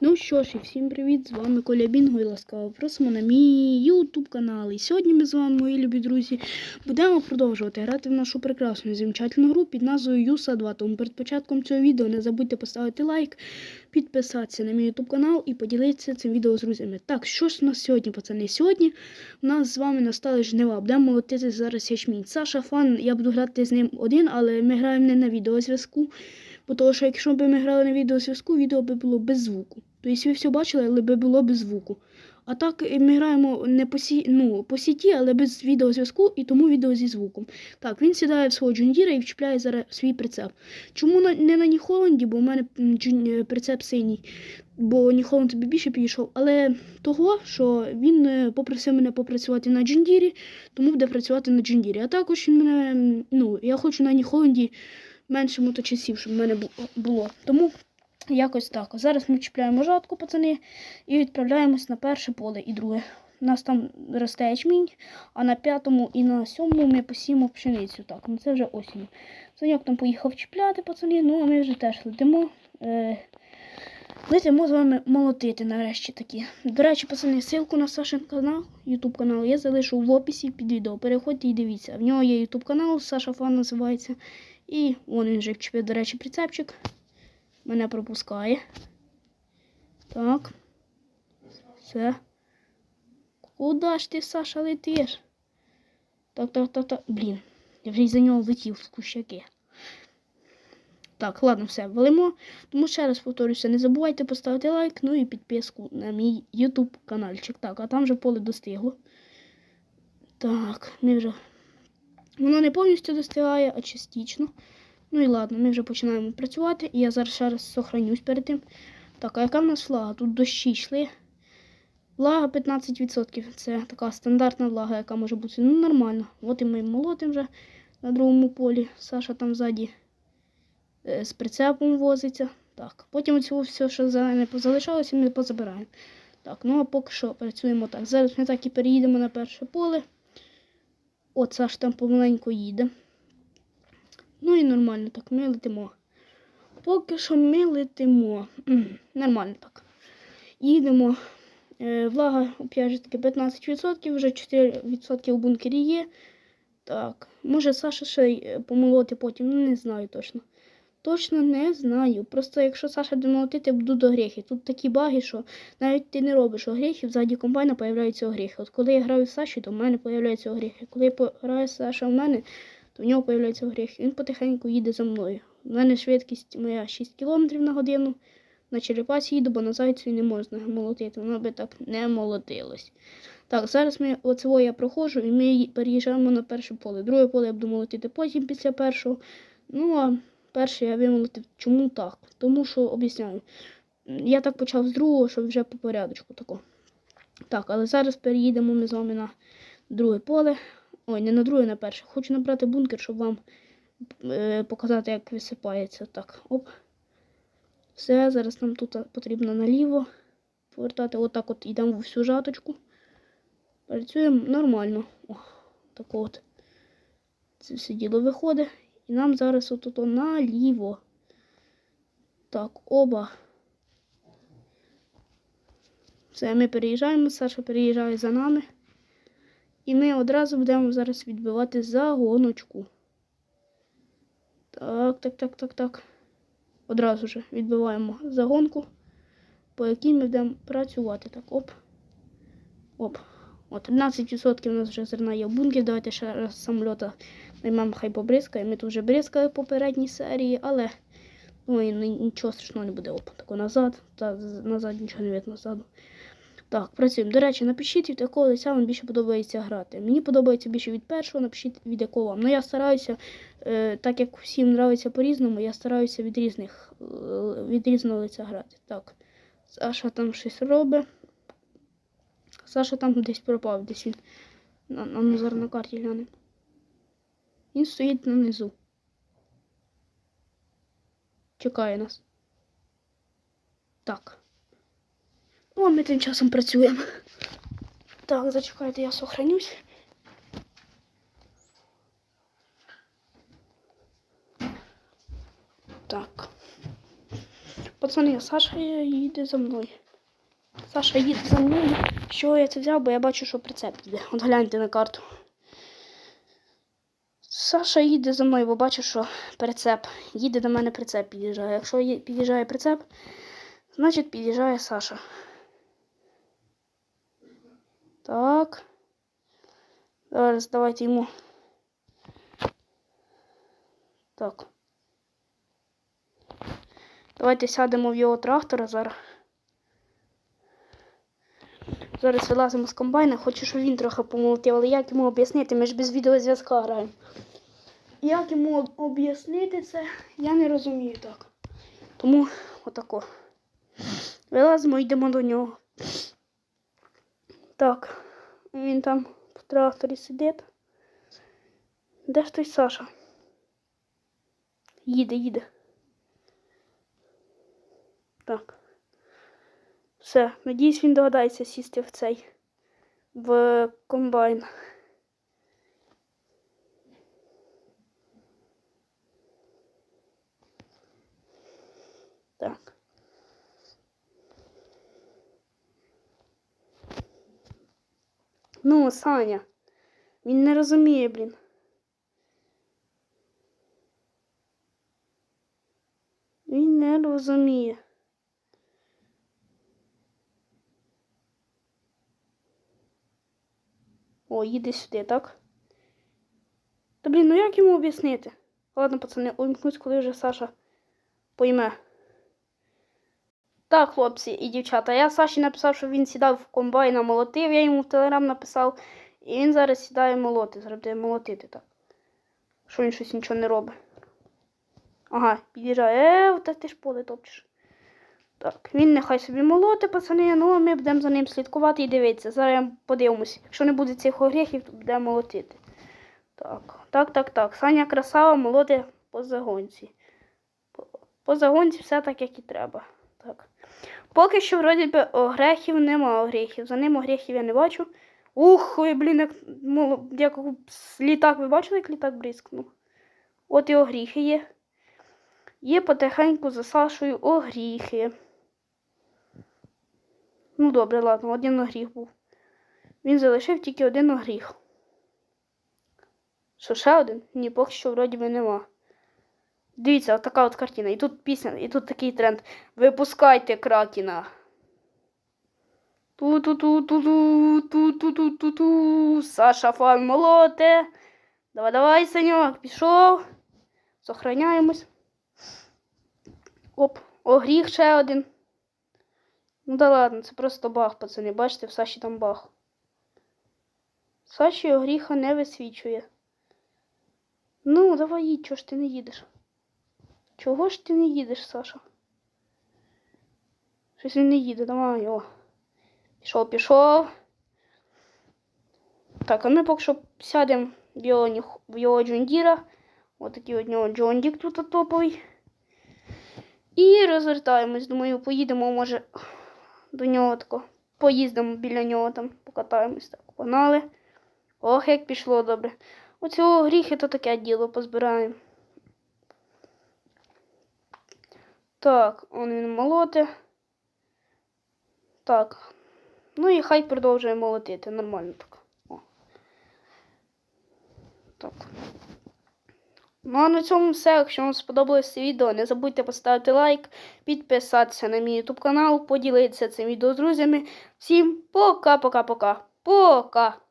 Ну що ж, і всім привіт! З вами Коля Бінго і ласкаво просимо на мій YouTube канал. І сьогодні ми з вами, мої любі друзі, будемо продовжувати грати в нашу прекрасну і замечательну гру під назвою Юса 2. Тому перед початком цього відео не забудьте поставити лайк, підписатися на мій YouTube канал і поділитися цим відео з друзями. Так, що ж у нас сьогодні, пацани? Сьогодні у нас з вами настали жнива. Будемо молотити зараз ячмінь. Саша фан, я буду грати з ним один, але ми граємо не на відеозв'язку. Бо того, що якщо б ми грали на відеозв'язку, відео би було без звуку. Тобто ви все бачили, але би було без звуку. А так ми граємо не по, сі... ну, по сіті, але без відеозв'язку і тому відео зі звуком. Так, він сідає в свого джундіра і вчіпляє зараз свій прицеп. Чому не на Ніхоланді, бо в мене е, прицеп синій, бо Ніхоланд тобі більше підійшов. Але того, що він е, попросив мене попрацювати на джундірі, тому буде працювати на джундірі. А також він мене, ну, я хочу на Ніхоланді менше моточасів, щоб в мене було. Тому якось так. Зараз ми чіпляємо жатку, пацани, і відправляємось на перше поле і друге. У нас там росте ячмінь, а на п'ятому і на сьомому ми посіємо пшеницю. Так, ну це вже осінь. Саньок там поїхав чіпляти, пацани, ну а ми вже теж летимо. Е, летимо з вами молотити нарешті такі. До речі, пацани, ссылку на Сашин канал, YouTube канал, я залишу в описі під відео. Переходьте і дивіться. В нього є YouTube канал, Саша Фан називається. І вон він вже вчепив, до речі, прицепчик. Мене пропускає. Так. Все. Куда ж ти, Саша, летиш? Так, так, так, так. Блін. Я вже й за нього летів в кущаки. Так, ладно, все, валимо. Тому ще раз повторюся, не забувайте поставити лайк, ну і підписку на мій YouTube каналчик. Так, а там вже поле достигло. Так, ми вже. Воно не повністю достигає, а частично. Ну і ладно, ми вже починаємо працювати. І я зараз ще раз сохранюсь перед тим. Так, а яка в нас влага? Тут дощі йшли. Влага 15%. Це така стандартна влага, яка може бути ну, нормально. От і ми молотимо вже на другому полі. Саша там ззаді е, з прицепом возиться. Так, потім цього все, що зелене позалишалося, ми позабираємо. Так, ну а поки що працюємо так. Зараз ми так і переїдемо на перше поле. От Саш там помаленьку їде. Ну і нормально так, ми летимо. Поки що ми летимо. Нормально так. Їдемо. Е, влага, опять таки, 15%, вже 4% у бункері є. Так, може Саша ще е, помолоти потім, ну не знаю точно. Точно не знаю. Просто якщо Саша буде молотити, будуть огрехи. Тут такі баги, що навіть ти не робиш огрехів, ззаді комбайна появляються огрехи. От коли я граю з Саші, то в мене появляються огрехи. Коли я граю з Саша в мене, то в нього появляються огрехи. Він потихеньку їде за мною. У мене швидкість моя 6 км на годину. На черепасі їду, бо на зайцю не можна молотити. Воно би так не молотилось. Так, зараз ми оцево я проходжу і ми переїжджаємо на перше поле. Друге поле я буду молотити потім після першого. Ну а перше я вимолотив. Чому так? Тому що об'ясняю. Я так почав з другого, щоб вже по порядочку тако. Так, але зараз переїдемо ми з вами на друге поле. Ой, не на друге, на перше. Хочу набрати бункер, щоб вам е, показати, як висипається. Так, оп. Все, зараз нам тут потрібно наліво повертати. Отак от йдемо в всю жаточку. Працюємо нормально. О, так от. Це все діло виходить. І нам зараз отут наліво. Так, оба. Все, ми переїжджаємо, Саша переїжджає за нами. І ми одразу будемо зараз відбивати загоночку. Так, так, так, так, так. Одразу ж відбиваємо загонку, по якій ми будемо працювати. Так, оп. Оп. От, 13% у нас вже зерна є в бункері. Давайте ще раз самольота наймемо, хай побризкає. Ми тут вже бризкали в попередній серії, але ну, і нічого страшного не буде. Оп, тако назад. Та, назад нічого не видно ззаду. Так, працюємо. До речі, напишіть, від якого лиця вам більше подобається грати. Мені подобається більше від першого, напишіть від якого вам. Ну я стараюся, е, так як всім нравиться по-різному, я стараюся від різних е, від різного лиця грати. Так. Саша там щось робить. Саша там десь пропав, десь він на, на, зараз на карті гляне. Він стоїть нанизу. Чекає нас. Так. О, ми тим часом працюємо. Так, зачекайте, я сохранюсь. Так. Пацани, Саша їде за мною. Саша їде за мною. Що я це взяв, бо я бачу, що прицеп їде. От гляньте на карту. Саша їде за мною, бо бачу, що прицеп. Їде до мене прицеп під'їжджає. Якщо під'їжджає прицеп, значить під'їжджає Саша. Так. Зараз давайте йому. Так. Давайте сядемо в його трактора зараз. Зараз вилазимо з комбайна, хочу, щоб він трохи помолотив, але як йому об'яснити, ми ж без відеозв'язка граємо. Як йому об'яснити це, я не розумію так. Тому отако. Вилазимо, йдемо до нього. Так, він там в тракторі сидить. Де ж той Саша? Їде, їде. Так. Все, надіюсь, він догадається сісти в цей в комбайн. Так. Ну, Саня. Він не розуміє, блін. Він не розуміє. О, їде сюди, так? Та блін, ну як йому об'яснити? Ладно, пацани, увімкнусь, коли вже Саша пойме. Так, хлопці і дівчата, я Саші написав, що він сідав в комбайна, молотив, я йому в телеграм написав, і він зараз сідає молоти, зараз молотити так. Що він щось нічого не робить. Ага, під'їжджає. Е, та ти ж поле топчеш. Так, він нехай собі молоти, пацани, ну а ми будемо за ним слідкувати і дивитися. Зараз я подивимось. Якщо не буде цих огрехів, то будемо молотити. Так, так, так, так. Саня красава молоти по загонці. По загонці все так, як і треба. Так. Поки що, вроді би, огрехів нема огрехів. За ним огрехів я не бачу. Ух, ой, блін, як, мол- як літак, ви бачили, як літак бризкнув? От і огріхи є. Є потихеньку за Сашою огріхи. Ну добре, ладно, один огріх був. Він залишив тільки один огріх. Що ще один? Ні, поки що вроді би нема. Дивіться, от така от картина. І тут пісня, і тут такий тренд. Випускайте кракіна. Ту-ту-ту-ту-ту-ту-ту-ту-ту. Саша фан молоте. Давай, давай, Саньок, пішов. Сохраняємось. Оп, огріх ще один. Ну да ладно, це просто баг, пацани. Бачите, в Саші там баг. Саші огріха не висвічує. Ну, давай їдь, чого ж ти не їдеш? Чого ж ти не їдеш, Саша? Щось він не їде, давай, о. Пішов, пішов. Так, а ми поки що сядемо в його, в його джондіра. Ось от нього джондік тут топовий. І розвертаємось. Думаю, поїдемо, може, до нього тако. Поїздимо біля нього там, покатаємось так. Погнали. Ох, як пішло добре. Оцього гріхи то таке діло позбираємо. Так, он він молоте. Так. Ну і хай продовжує молотити. Нормально так. О. Так. Ну а на цьому все. Якщо вам сподобалось це відео, не забудьте поставити лайк, підписатися на мій YouTube канал, поділитися цим відео з друзями. Всім пока-пока-пока. Пока!